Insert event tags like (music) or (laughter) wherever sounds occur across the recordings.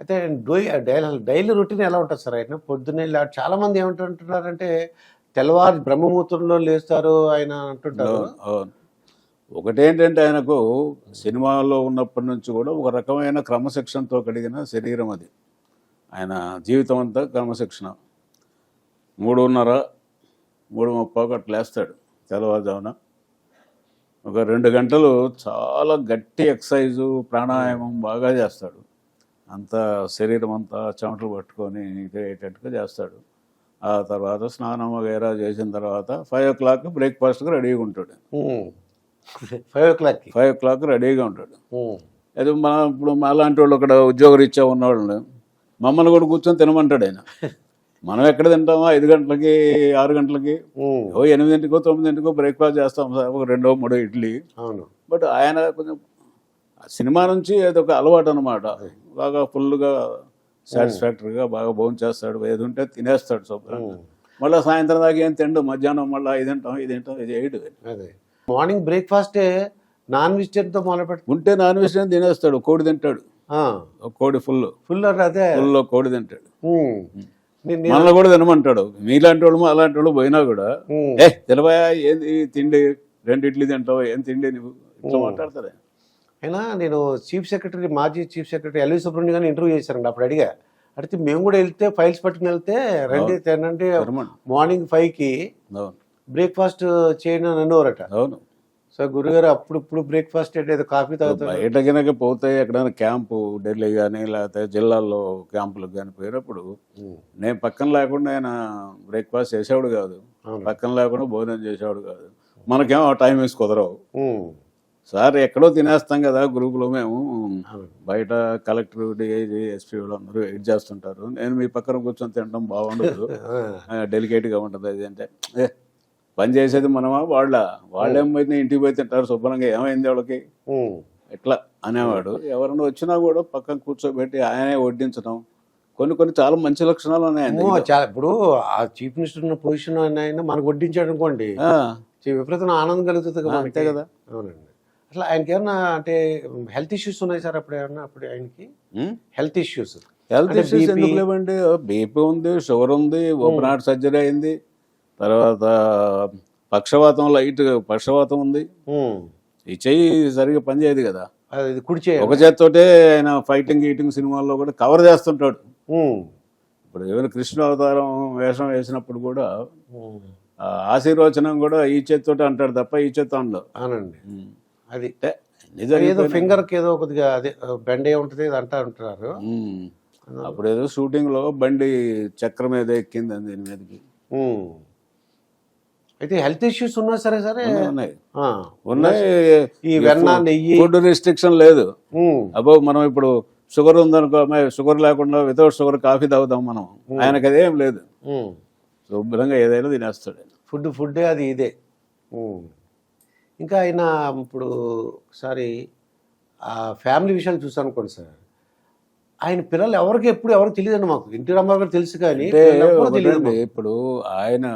అయితే daily daily routine ఎలా ఉంటుంది సార్? ఆయన పొద్దున్నే చాలామంది ఏమంటుంటున్నారంటే తెల్లవారు బ్రహ్మముహూర్తంలో లేస్తారు ఆయన అంటుంటారు. ఒకటేంటంటే ఆయనకు సినిమాలో ఉన్నప్పటి నుంచి కూడా ఒక రకమైన క్రమశిక్షణతో కలిగిన శరీరం అది. ఆయన జీవితం అంతా క్రమశిక్షణ. మూడున్నర మూడు ముప్పాకు అట్లా తెల్లవారుజామున. ఒక రెండు గంటలు చాలా గట్టి ఎక్సర్సైజు ప్రాణాయామం బాగా చేస్తాడు. అంత శరీరం అంతా చెమటలు పట్టుకొని ఇటేటట్టుగా చేస్తాడు. ఆ తర్వాత స్నానం వగైరా చేసిన తర్వాత ఫైవ్ ఓ క్లాక్ బ్రేక్ఫాస్ట్కి రెడీగా ఉంటాడు. ఫైవ్ ఓ క్లాక్కి? ఫైవ్ ఓ క్లాక్ రెడీగా ఉంటాడు. అది మన ఇప్పుడు అలాంటి వాళ్ళు అక్కడ ఉద్యోగరీత్యా ఉన్నవాళ్ళని మమ్మల్ని కూడా కూర్చొని తినమంటాడు ఆయన. మనం ఎక్కడ తింటామో ఐదు గంటలకి ఆరు గంటలకి ఓ ఎనిమిదింటికో తొమ్మిదింటికో బ్రేక్ఫాస్ట్ చేస్తాం సార్ ఒక రెండో మూడో ఇడ్లీ. అవును. బట్ ఆయన కొంచెం సినిమా నుంచి అది ఒక అలవాటు అనమాట బాగా ఫుల్గా సాటిస్ఫాక్టరీగా బాగా భోజనం చేస్తాడు ఏది ఉంటే తినేస్తాడు శుభ్రంగా. మళ్ళీ సాయంత్రం దాకా ఏం తిండు? మధ్యాహ్నం మళ్ళీ ఇది తింటాం ఇది తింటాం ఇది అదే. మార్నింగ్ బ్రేక్ఫాస్టే నాన్ వెజిటేరియన్తో మొదలు పెడతాం ఉంటే నాన్ వెజ్ తినేస్తాడు కోడి తింటాడు. ఒక కోడి ఫుల్. ఫుల్ అదే. ఫుల్ కోడి తింటాడు. మనల్ని కూడా తినమంటాడు. మీలాంటి వాళ్ళు అలాంటి వాళ్ళు పోయినా కూడా. ఏ తెలవయా ఏంది తిండి? రెండు ఇడ్లీ తింటావు? ఏం తిండి నువ్వు ఇట్లా మాట్లాడతారే. అయినా నేను చీఫ్ సెక్రటరీ మాజీ చీఫ్ సెక్రటరీ ఎల్వి సుబ్రహ్మణ్యం గారిని ఇంటర్వ్యూ చేశారండి అప్పుడు అడిగా. అడిగితే మేము కూడా వెళ్తే ఫైల్స్ పట్టుకుని వెళ్తే రండి తినండి. మార్నింగ్ ఫైవ్కి బ్రేక్ఫాస్ట్ చేయండి అని అనేవారట అవును. సో గురుగారు అప్పుడు ఇప్పుడు బ్రేక్ఫాస్ట్ అంటే ఏదో కాఫీ తాగుతారు. బయట గినక పోతే ఎక్కడైనా క్యాంపు ఢిల్లీ కానీ లేకపోతే జిల్లాల్లో క్యాంపులకు కానీ పోయినప్పుడు నేను పక్కన లేకుండా ఆయన బ్రేక్ఫాస్ట్ చేసేవాడు కాదు. పక్కన లేకుండా భోజనం చేసేవాడు కాదు. మనకేమో టైం వేసి కుదరవు. సార్ ఎక్కడో తినేస్తాం కదా గ్రూపులో మేము. బయట కలెక్టర్ డిఐజీ ఎస్పీ వాళ్ళందరూ వెయిట్ చేస్తుంటారు. నేను మీ పక్కన కూర్చొని తినడం బాగుండదు. (laughs) డెలికేట్గా ఉంటుంది అది అంటే. పని చేసేది మనమా వాళ్ళ? వాళ్ళేమైతే ఇంటికి పోయి తింటారు శుభ్రంగా. ఏమైంది వాళ్ళకి. ఎట్లా? అనేవాడు. ఎవరైనా వచ్చినా కూడా పక్కన కూర్చోబెట్టి ఆయనే వడ్డించడం. కొన్ని కొన్ని చాలా మంచి లక్షణాలు ఉన్నాయండి. చాలా. ఇప్పుడు ఆ చీఫ్ మినిస్టర్ ఉన్న పొజిషన్ ఆయన మనకు వడ్డించాడు అనుకోండి. ఆ, విపరీతమైన ఆనందం కలుగుతుంది కదా అంతే. కదా. అవునండి. అట్లా ఆయనకి ఏమన్నా అంటే హెల్త్ ఇష్యూస్ ఉన్నాయి సార్ అప్పుడు ఏమన్నా? అప్పుడు ఆయనకి? Health issues health issues? ఎందుకు లేవండి? బీపీ ఉంది షుగర్ ఉంది ఓపెన్ హార్ట్ సర్జరీ అయింది. తర్వాత పక్షవాతం లైట్ పక్షవాతం ఉంది. ఈ చెయ్యి సరిగా పనిచేయదు కదా. అది కుడి చేయ. ఒక చేత్తోటే ఆయన ఫైటింగ్ గీటింగ్ సినిమాల్లో కూడా కవర్ చేస్తుంటాడు. ఇప్పుడు ఏమైనా కృష్ణ అవతారం వేషం వేసినప్పుడు కూడా ఆశీర్వచనం కూడా ఈ చేత్తోటే అంటాడు తప్ప ఈ చేత్తో అనడు. అవునండి. అది ఏదో ఫింగర్కి ఏదో కొద్దిగా అదే బెండ్ అయి ఉంటుంది అది అంటా ఉంటారు ఉం. అప్పుడు ఏదో షూటింగ్లో బండి చక్రం మీద ఎక్కింది అని దీని మీదకి. అయితే హెల్త్ ఇష్యూస్ ఉన్నా సరే సరే ఉన్నాయి. ఉన్నాయి ఈ వెన్న నెయ్యి ఫుడ్ రిస్ట్రిక్షన్ లేదు. అబ్బో మనం ఇప్పుడు షుగర్ ఉందనుకో షుగర్ లేకుండా వితౌట్ షుగర్ కాఫీ తాగుతాం మనం ఆయనకు అదేం లేదు. శుభ్రంగా ఏదైనా తినేస్తాడు. ఫుడ్ ఫుడ్డే అది ఇదే. ఇంకా ఆయన ఇప్పుడు ఒకసారి ఆ ఫ్యామిలీ విషయాలు చూసాను అనుకోండి సార్ ఆయన పిల్లలు ఎవరికి ఎప్పుడు ఎవరికి తెలియదండి మాకు ఇంటి రామారావు గారు తెలుసు కానీ. ఇప్పుడు ఆయన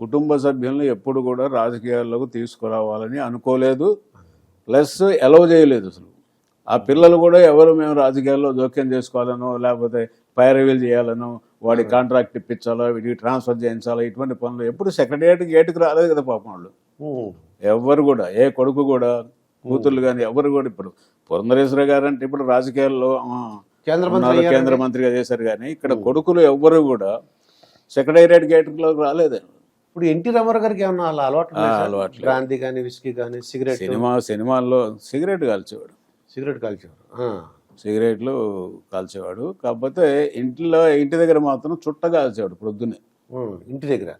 కుటుంబ సభ్యులను ఎప్పుడు కూడా రాజకీయాల్లోకి తీసుకురావాలని అనుకోలేదు ప్లస్ ఎలవ్ చేయలేదు అసలు ఆ పిల్లలు కూడా ఎవరు మేము రాజకీయాల్లో జోక్యం చేసుకోవాలనో లేకపోతే పైరవీలు చేయాలనో వాడి కాంట్రాక్ట్ ఇప్పించాలో వీడికి ట్రాన్స్ఫర్ చేయించాలో ఇటువంటి పనులు ఎప్పుడు సెక్రటరియట్ గేటుకు రాలేదు కదా పాపం వాళ్ళు. ఎవరు కూడా ఏ కొడుకు కూడా కూతుర్లు కానీ ఎవరు కూడా ఇప్పుడు పురంధరేశ్వర గారు అంటే ఇప్పుడు రాజకీయాల్లో కేంద్ర మంత్రిగా చేశారు కానీ ఇక్కడ కొడుకులు ఎవ్వరు కూడా సెక్రటేరియట్ గేట్లోకి రాలేదు ఇప్పుడు ఎన్టీ రామారావు గారికి ఏమన్నా అలా అలవాటు? అలవాటు. బ్రాందీ కానీ విస్కీ కానీ సిగరెట్ సినిమా సినిమాల్లో సిగరెట్ కాల్చేవాడు సిగరెట్ కాల్చేవారు ఆ. సిగరెట్లు కాల్చేవాడు కాకపోతే ఇంట్లో ఇంటి దగ్గర మాత్రం చుట్ట కాల్చేవాడు పొద్దున్నే. ఇంటి దగ్గర.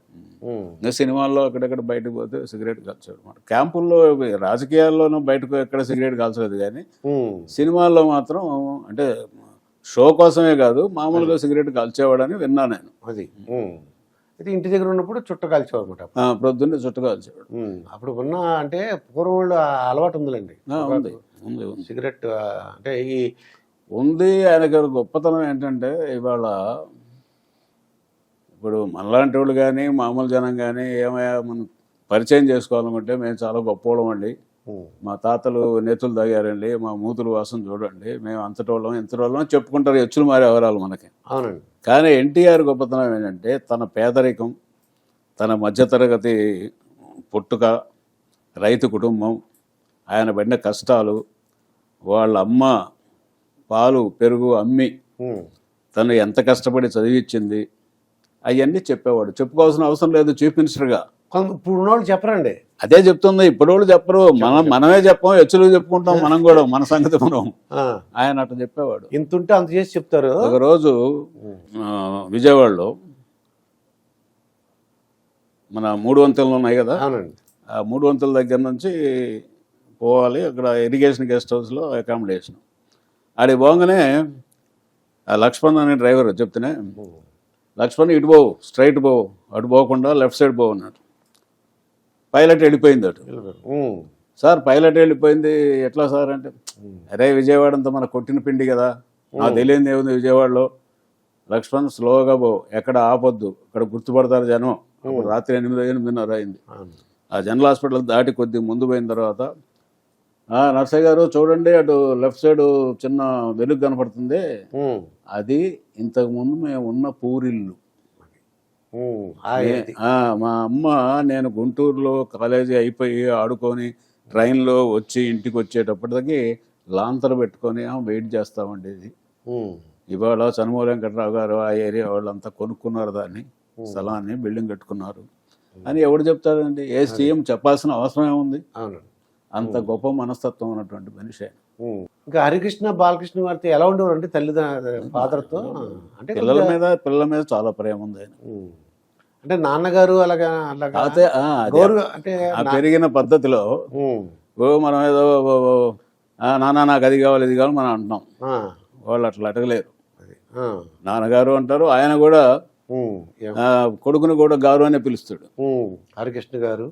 ఇంకా సినిమాల్లో అక్కడెక్కడ బయటకు పోతే సిగరెట్ కాల్చేవాడు అనమాట క్యాంపుల్లో రాజకీయాల్లోనూ బయటకు ఎక్కడ సిగరెట్ కాల్చలేదు కానీ. సినిమాల్లో మాత్రం అంటే షో కోసమే కాదు మామూలుగా సిగరెట్ కాల్చేవాడని విన్నా నేను. అది. అయితే ఇంటి దగ్గర ఉన్నప్పుడు చుట్ట కాల్చేవారు అనమాట ప్రొద్దున్నే చుట్ట కాల్చేవాడు. అప్పుడు ఉన్న అంటే పూర్వం అలవాటు ఉందిలేండి. ఉంది. ఉంది సిగరెట్ అంటే ఈ ఉంది ఆయనకి ఒక గొప్పతనం ఏంటంటే ఇవాళ ఇప్పుడు మనలాంటి వాళ్ళు కానీ మామూలు జనం కానీ ఏమయ్యా మనం పరిచయం చేసుకోవాలనుకుంటే మేము చాలా గొప్పవాళ్ళం అండి. మా తాతలు నేతులు తాగారండి మా మూతులు వాసన చూడండి మేము అంతటోళ్ళం ఇంతటోళ్ళం చెప్పుకుంటారు ఎచ్చులు మారే వివరాలు మనకి అవునండి కానీ ఎన్టీఆర్ గొప్పతనం ఏంటంటే తన పేదరికం తన మధ్యతరగతి పుట్టుక రైతు కుటుంబం ఆయన పడిన కష్టాలు వాళ్ళ అమ్మ పాలు పెరుగు అమ్మి. తను ఎంత కష్టపడి చదివించింది అవన్నీ చెప్పేవాడు. చెప్పుకోవాల్సిన అవసరం లేదు చీఫ్ మినిస్టర్గా. ఇప్పుడు చెప్పరండి. అదే చెప్తుంది. ఇప్పుడు వాళ్ళు చెప్పరు. మనం మనమే చెప్పాం హెచ్చులు చెప్పుకుంటాం మనం కూడా మన సంగతి మనం. ఆయన అట్లా చెప్పేవాడు. ఇంత ఉంటే అంత చేసి చెప్తారు. ఒకరోజు విజయవాడలో మన మూడు వంతెనలు ఉన్నాయి కదా? ఆ మూడు వంతుల దగ్గర నుంచి పోవాలి. అక్కడ ఇరిగేషన్ గెస్ట్ హౌస్లో అకామిడేషన్. ఆడికి పోగానే ఆ లక్ష్మణ్ అనే డ్రైవర్ చెప్తేనే లక్ష్మణ్ ఇటు పోవు స్ట్రైట్ పోవు అటు పోకుండా లెఫ్ట్ సైడ్ పోవు అన్నాడు. పైలట్ వెళ్ళిపోయింది అటు. సార్ పైలట్ వెళ్ళిపోయింది ఎట్లా సార్ అంటే అరే విజయవాడ అంతా మన కొట్టిన పిండి కదా నాకు తెలియదు ఏముంది విజయవాడలో. లక్ష్మణ్ స్లోగా పో ఎక్కడ ఆపొద్దు ఇక్కడ గుర్తుపడతారు జనం. రాత్రి ఎనిమిది ఎనిమిదిన్నర అయింది. ఆ జనరల్ హాస్పిటల్ దాటి కొద్ది ముందు పోయిన తర్వాత "ఆ, నర్సయ్య గారు చూడండి అటు లెఫ్ట్ సైడ్ చిన్న వెలుగు కనపడుతుంది. అది ఇంతకు ముందు మేము ఉన్న పూరిల్లు. మా అమ్మ నేను గుంటూరులో కాలేజీ అయిపోయి ఆడుకొని ట్రైన్లో వచ్చి ఇంటికి వచ్చేటప్పటికి లాంతరు పెట్టుకొని "ఆ, వెయిట్ చేస్తా ఉండేది. ఇవాళ చనుమూల వెంకట్రావు గారు ఆ ఏరియా వాళ్ళంతా కొనుక్కున్నారు దాన్ని స్థలాన్ని బిల్డింగ్ కట్టుకున్నారు. అని ఎవడు చెప్తారండి? ఏ సీఎం చెప్పాల్సిన అవసరం ఏముంది అంత గొప్ప మనస్తత్వం ఉన్నటువంటి మనిషి ఆయన. ఇంకా హరికృష్ణ బాలకృష్ణ వారితో ఎలా ఉండేవారు అంటే తల్లిదండ్రుల ఫాదర్తో అంటే పిల్లల మీద పిల్లల మీద చాలా ప్రేమ ఉంది ఆయన. అంటే నాన్నగారు అలాగా అలాగా అంటే పెరిగిన పద్ధతిలో మనం ఏదో నాన్న నాకు అది కావాలి ఇది కావాలి మనం అంటున్నాం వాళ్ళు అట్లా అడగలేరు. నాన్నగారు అంటారు ఆయన కూడా కొడుకుని కూడా గారు అనే పిలుస్తాడు. హరికృష్ణ గారు.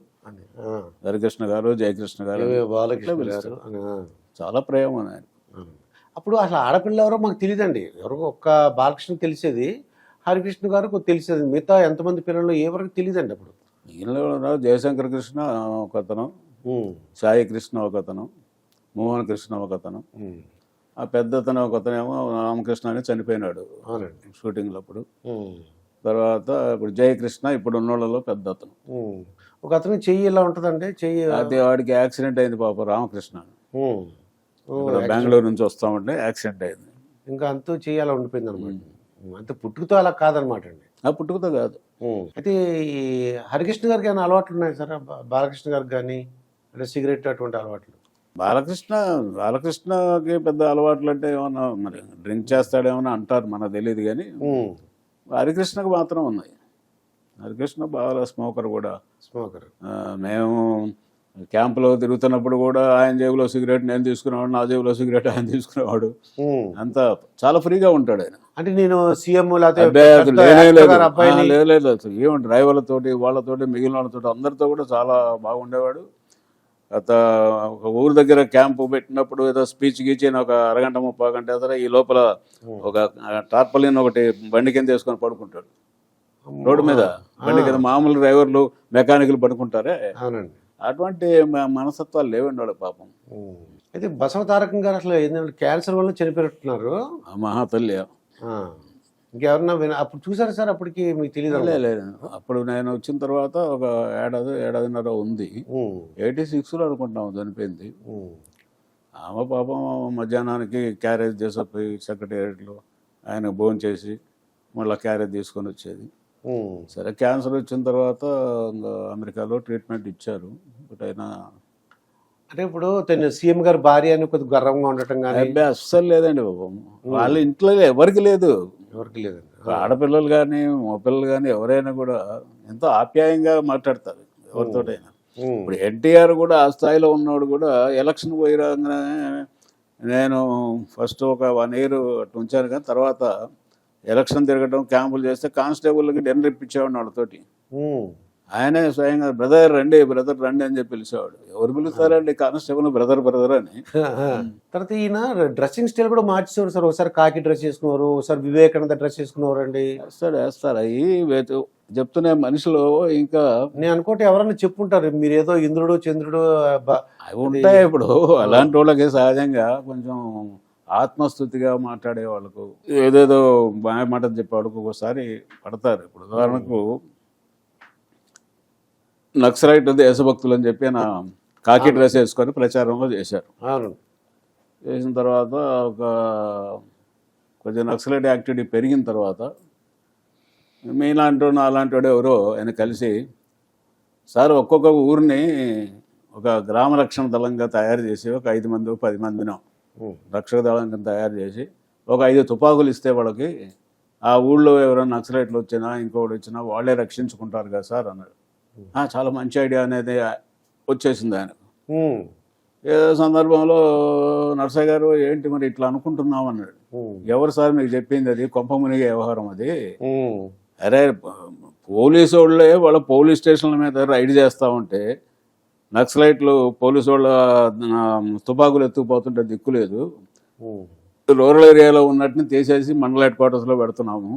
హరికృష్ణ గారు జయకృష్ణ గారు బాలకృష్ణ గారు. చాలా ప్రేమ ఆయన. అప్పుడు అసలు ఆడపిల్ల ఎవరో మాకు తెలియదండి ఎవరో ఒక్క బాలకృష్ణ తెలిసేది హరికృష్ణ గారు తెలిసేది. మిగతా ఎంతమంది పిల్లలు ఎవరికి తెలియదండి అప్పుడు? మిగిలిన జయశంకర్ కృష్ణ ఒకతను ఉమ్. సాయి కృష్ణ ఒకతను మోహన్ కృష్ణ ఒకతను ఉమ్. ఆ పెద్దతను ఒకతనేమో రామకృష్ణ అని చనిపోయినాడు షూటింగ్లో అప్పుడు. తర్వాత ఇప్పుడు జయకృష్ణ ఇప్పుడు ఉన్నోళ్ళలో పెద్ద అతను. ఒక అతను చెయ్యి ఇలా ఉంటుందండి? చెయ్యి అది వాడికి యాక్సిడెంట్ అయింది పాప రామకృష్ణ. బెంగళూరు నుంచి వస్తామంటే యాక్సిడెంట్ అయింది. ఇంకా అంతూ చెయ్యి అలా ఉండిపోయింది అనమాట అంతే పుట్టుకతో అలా కాదనమాట అండి. ఆ పుట్టుకతో కాదు. అయితే ఈ హరికృష్ణ గారికి ఏమైనా అలవాట్లు ఉన్నాయి సార్? బాలకృష్ణ గారికి కానీ అంటే సిగరెట్ అటువంటి అలవాట్లు? బాలకృష్ణ బాలకృష్ణకి పెద్ద అలవాట్లు అంటే ఏమన్నా మరి డ్రింక్ చేస్తాడేమన్నా అంటారు మనకు తెలియదు కానీ. హరికృష్ణకు మాత్రం ఉన్నాయి. హరికృష్ణ బాగా స్మోకర్ కూడా. స్మోకర్. ఆ, మేము క్యాంపులో తిరుగుతున్నప్పుడు కూడా ఆయన జేబులో సిగరెట్ నేను తీసుకునేవాడు నా జేబులో సిగరెట్ ఆయన తీసుకునేవాడు. అంతా చాలా ఫ్రీగా ఉంటాడు ఆయన. అంటే నేను సీఎం లేదు లేదు. ఏమంటే డ్రైవర్లతోటి వాళ్ళతోటి మిగిలిన వాళ్ళతోటి అందరితో కూడా చాలా బాగుండేవాడు. ఒక ఊరు దగ్గర క్యాంపు పెట్టినప్పుడు ఏదో స్పీచ్ గీచి ఒక అరగంట ముప్పై గంట ఈ లోపల ఒక టార్పలిన్ ఒకటి బండి కింద వేసుకొని పడుకుంటాడు. రోడ్డు మీద బండి కింద మామూలు డ్రైవర్లు మెకానికల్ పడుకుంటారే? అటువంటి మ- మనస్తత్వాలు లేవండి వాడు పాపం. అయితే బసవ తారకం గారు అసలు ఏంటంటే క్యాన్సర్ వల్ల చనిపోయినట్టున్నారు. మహాతల్లి. ఇంకెవరన్నా విన అప్పుడు చూసారా సార్? అప్పటికి మీకు తెలియదు లేదు అప్పుడు నేను వచ్చిన తర్వాత ఒక ఏడాది ఏడాదిన్నర ఉంది. ఎయిటీ సిక్స్లో అనుకుంటాం చనిపోయింది. ఆమె పాపం మధ్యాహ్నానికి క్యారేజ్ చేసిపోయి సెక్రటేరియట్లో ఆయన భోజనం చేసి మళ్ళీ క్యారేజ్ తీసుకొని వచ్చేది. సరే క్యాన్సర్ వచ్చిన తర్వాత అమెరికాలో ట్రీట్మెంట్ ఇచ్చారు. బట్ అయినా అంటే ఇప్పుడు తను సీఎం గారి భార్య అని కొద్దిగా గర్వంగా ఉండటం కానీ అస్సలు లేదండి పాపం వాళ్ళ ఇంట్లో ఎవరికి లేదు. ఎవరికి లేదండి ఆడపిల్లలు కానీ మగపిల్లలు కానీ ఎవరైనా కూడా ఎంతో ఆప్యాయంగా మాట్లాడతారు ఎవరితోటైనా. ఇప్పుడు ఎన్టీఆర్ కూడా ఆ స్థాయిలో ఉన్నవాడు కూడా ఎలక్షన్ పోయి రాగానే నేను ఫస్ట్ ఒక వన్ ఇయర్ అటు ఉంచాను కానీ తర్వాత ఎలక్షన్ తిరగడం క్యాంపులు చేస్తే కానిస్టేబుల్కి డిన్నర్ ఇప్పించేవాడు వాళ్ళతోటి. ఆయనే స్వయంగా బ్రదర్ రండి బ్రదర్ రండి అని చెప్పి పిలిచేవాడు. ఎవరు పిలుస్తారండి? కానిస్టేబుల్ బ్రదర్ బ్రదర్ అని. తర్వాత ఈయన డ్రెస్సింగ్ స్టైల్ కూడా మార్చేవారు సార్. ఒకసారి కాకి డ్రెస్ చేసుకున్నారు ఒకసారి వివేకానంద డ్రెస్ చేసుకున్నారు అండి వేస్తాడు వేస్తారు అవి చెప్తూనే మనిషిలో ఇంకా నేను అనుకుంటే ఎవరన్నా చెప్పుంటారు మీరు ఏదో ఇంద్రుడు చంద్రుడు అవి ఉంటాయి ఇప్పుడు. అలాంటి వాళ్ళకి సహజంగా కొంచెం ఆత్మస్థుతిగా మాట్లాడే వాళ్ళకు ఏదేదో బాగా మాట చెప్పే వాళ్ళకు ఒకసారి పడతారు. ఇప్పుడు ఉదాహరణకు నక్సలైట్ దేశభక్తులు అని చెప్పి నా కాకి డ్రెస్ వేసుకొని ప్రచారంలో చేశారు. చేసిన తర్వాత ఒక కొంచెం నక్సలైట్ యాక్టివిటీ పెరిగిన తర్వాత మీలాంటి వాడు, నాలాంటి వాడు ఎవరో ఆయన కలిసి సార్ ఒక్కొక్క ఊరిని ఒక గ్రామ రక్షణ దళంగా తయారు చేసి ఒక ఐదు మంది పది మందినో. రక్షక దళంగా తయారు చేసి ఒక ఐదు తుపాకులు ఇస్తే వాళ్ళకి ఆ ఊళ్ళో ఎవరైనా నక్సలైట్లు వచ్చినా ఇంకోటి వచ్చినా వాళ్ళే రక్షించుకుంటారు కదా సార్ అన్నాడు. "ఆ, చాలా మంచి ఐడియా అనేది వచ్చేసింది ఆయనకు ఉమ్. ఏదో సందర్భంలో నర్సయ్య గారు ఏంటి మరి ఇట్లా అనుకుంటున్నాం అన్నాడు. ఎవరు సార్ మీకు చెప్పింది అది కొంప మునిగే వ్యవహారం అది. అరే పోలీసు వాళ్ళే వాళ్ళ పోలీస్ స్టేషన్ల మీద రైడ్ చేస్తూ ఉంటే నక్సలైట్లు పోలీసు వాళ్ళ తుపాకులు ఎత్తుకుపోతుంటే దిక్కు లేదు. రూరల్ ఏరియాలో ఉన్నట్టుని తీసేసి మండల హెడ్ క్వార్టర్స్లో పెడుతున్నాము.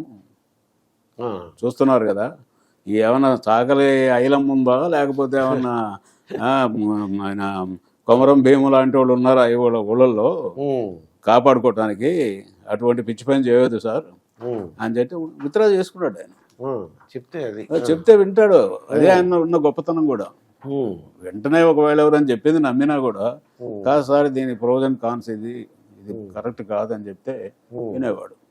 చూస్తున్నారు కదా ఏమన్నా చాకలి ఐలం ఉందా లేకపోతే ఏమన్నా ఆయన కొమరం భీము లాంటి వాళ్ళు ఉన్నారా ఈ ఊళ్ళల్లో. కాపాడుకోవటానికి అటువంటి పిచ్చి పని చేయవద్దు సార్. అని చెప్పి విత్డ్రా చేసుకున్నాడు ఆయన. చెప్తే అది చెప్తే వింటాడు అదే ఆయన ఉన్న గొప్పతనం కూడా. వెంటనే ఒకవేళ ఎవరని చెప్పింది నమ్మినా కూడా. కాదు సార్ దీని ప్రోజ్ అండ్ కాన్స్ ఇది ఇది కరెక్ట్ కాదని చెప్తే. వినేవాడు